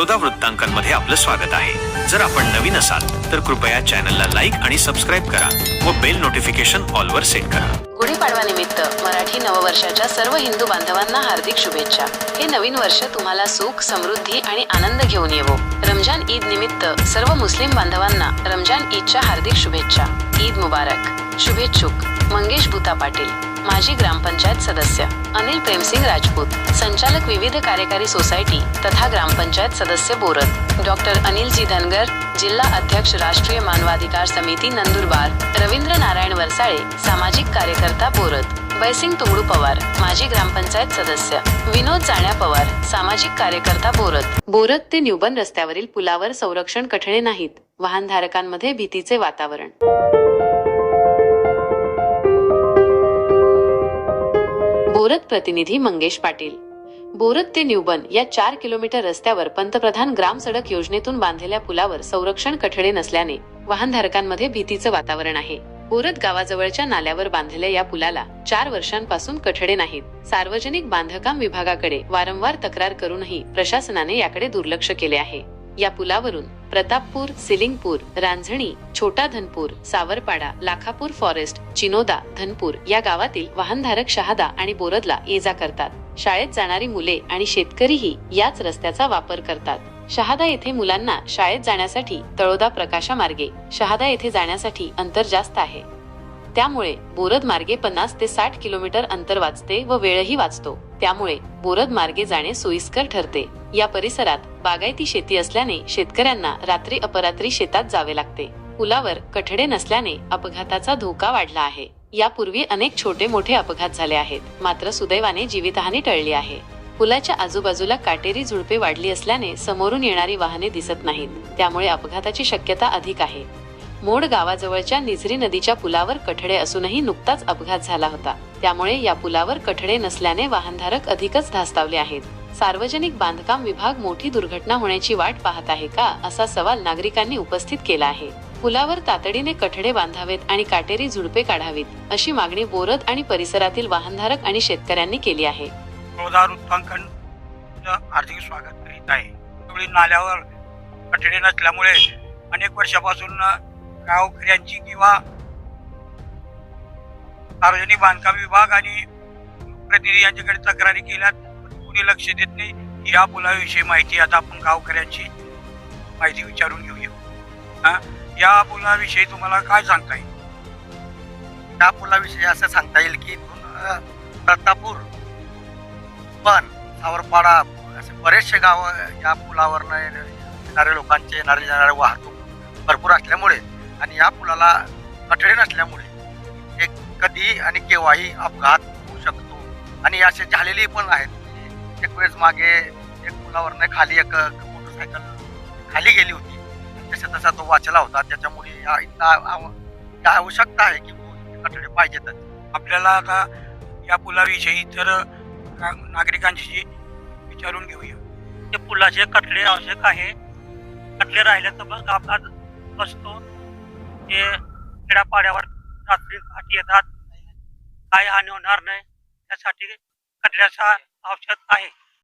बडोदा वृत्तांकनमध्ये आपलं स्वागत आहे. जर आपण नवीन असाल तर कृपया चॅनलला लाईक आणि सबस्क्राईब करा व बेल नोटिफिकेशन ऑलवर सेट करा. गुढीपाडवा निमित्त मराठी नववर्षाच्या सर्व हिंदू बांधवांना हार्दिक शुभेच्छा. हे नवीन वर्ष तुम्हाला सुख समृद्धी आणि आनंद घेऊन येवो. रमजान ईद निमित्त सर्व मुस्लिम बांधवांना रमजान ईदच्या हार्दिक शुभेच्छा. ईद मुबारक. शुभेच्छुक मंगेश भूता पाटील. माजी ग्रामपंचायत सदस्य. अनिल प्रेमसिंग राजपूत. संचालक विविध कार्यकारी सोसायटी तथा ग्रामपंचायत सदस्य बोरत डॉक्टर अनिलजी धनगर जिल्हा अध्यक्ष राष्ट्रीय मानवाधिकार समिती नंदुरबार रवींद्र नारायण वरसाळे सामाजिक कार्यकर्ता बोरत बैसिंग तुंगडू पवार माजी ग्रामपंचायत सदस्य. विनोद जाण्या पवार सामाजिक कार्यकर्ता बोरत बोरत ते न्यूबन रस्त्यावरील पुलावर संरक्षण कठडे नाहीत. वाहनधारकांमध्ये भीतीचे वातावरण. बोरत प्रतिनिधी मंगेश पाटील. बोरत ते न्यूबन या चार किलोमीटर रस्त्यावर पंतप्रधान ग्राम सडक योजनेतून बांधलेल्या पुलावर संरक्षण कठडे नसल्याने वाहनधारकांमध्ये भीतीचं वातावरण आहे. बोरत गावाजवळच्या नाल्यावर बांधलेल्या या पुलाला चार वर्षांपासून कठडे नाहीत. सार्वजनिक बांधकाम विभागाकडे वारंवार तक्रार करूनही प्रशासनाने याकडे दुर्लक्ष केले आहे. या पुलावरून प्रतापपूर सिलिंगपूर रांझणी छोटा धनपूर सावरपाडा लाखापूर फॉरेस्ट चिनोदा धनपूर या गावातील वाहनधारक शहादा आणि बोरदला ये जा करतात. शाळेत जाणारी मुले आणि शेतकरीही याच रस्त्याचा वापर करतात. शहादा येथे मुलांना शाळेत जाण्यासाठी तळोदा प्रकाशा मार्गे शहादा येथे जाण्यासाठी अंतर जास्त आहे. त्यामुळे बोरद मार्गे पन्नास ते साठ किलोमीटर अंतर वाचते व वेळही वाचतो. त्यामुळे बोरद मार्गे जाणे सोयीस्कर ठरते. या परिसरात बागायती शेती असल्याने शेतकऱ्यांना रात्री अपरात्री शेतात जावे लागते. पुलावर कठडे नसल्याने अपघाताचा धोका वाढला आहे. यापूर्वी अनेक छोटे मोठे अपघात झाले आहेत. मात्र सुदैवाने जीवितहानी टळली आहे. पुलाच्या आजूबाजूला काटेरी झुडपे वाढली असल्याने समोरून येणारी वाहने दिसत नाहीत. त्यामुळे अपघाताची शक्यता अधिक आहे. मोड गावाजवळच्या निझरी नदीच्या पुलावर कठडे असूनही नुकताच अपघात झाला होता. त्यामुळे या पुलावर कठडे नसल्याने वाहनधारक अधिकच धास्तावले आहेत. सार्वजनिक बांधकाम विभाग मोठी दुर्घटना होण्याची वाट पाहत आहे का असा सवाल नागरिकांनी उपस्थित केला आहे. पुलावर तातडीने कठडे बांधावेत आणि काटेरी झुडपे काढावीत अशी मागणी बोरद आणि परिसरातील वाहनधारक आणि शेतकऱ्यांनी केली आहे. हार्दिक स्वागत करीत आहे. नाल्यावर कठडे नसल्यामुळे अनेक वर्षापासून गावकऱ्यांची किंवा सार्वजनिक बांधकाम विभाग आणि प्रतिनिधी यांच्याकडे तक्रारी केल्यात कुणी लक्ष देत नाही. या पुलाविषयी माहिती आता आपण गावकऱ्यांची माहिती विचारून घेऊया. हा? या पुलाविषयी तुम्हाला काय सांगता येईल? त्या पुलाविषयी असं सांगता येईल की प्रतापूर पण सावरपाडा असे बरेचसे गाव या पुलावरनं येणारे लोकांचे येणारे जाणारे वाहतूक भरपूर असल्यामुळे आणि या पुलाला कठडे नसल्यामुळे एक कधी आणि केव्हाही अपघात होऊ शकतो. आणि असे झालेली पण आहेत. एक वेळेस मागे एक पुलावरनं खाली एक मोटरसायकल खाली गेली होती. तसा तसा तो वाचला होता. त्याच्यामुळे या इथं आव- या आवश्यकता आहे की कठडे पाहिजेतच. आपल्याला आता या पुलाविषयी तर का- नागरिकांशी विचारून घेऊया. ते पुलाचे कटले आवश्यक आहे. कटले राहिले तर मग अपघात बसतो ते खेड्यापाड्यावर रात्री घाटी येतात काय हानी होणार नाही. त्यासाठी कटल्याचा औषध आहे.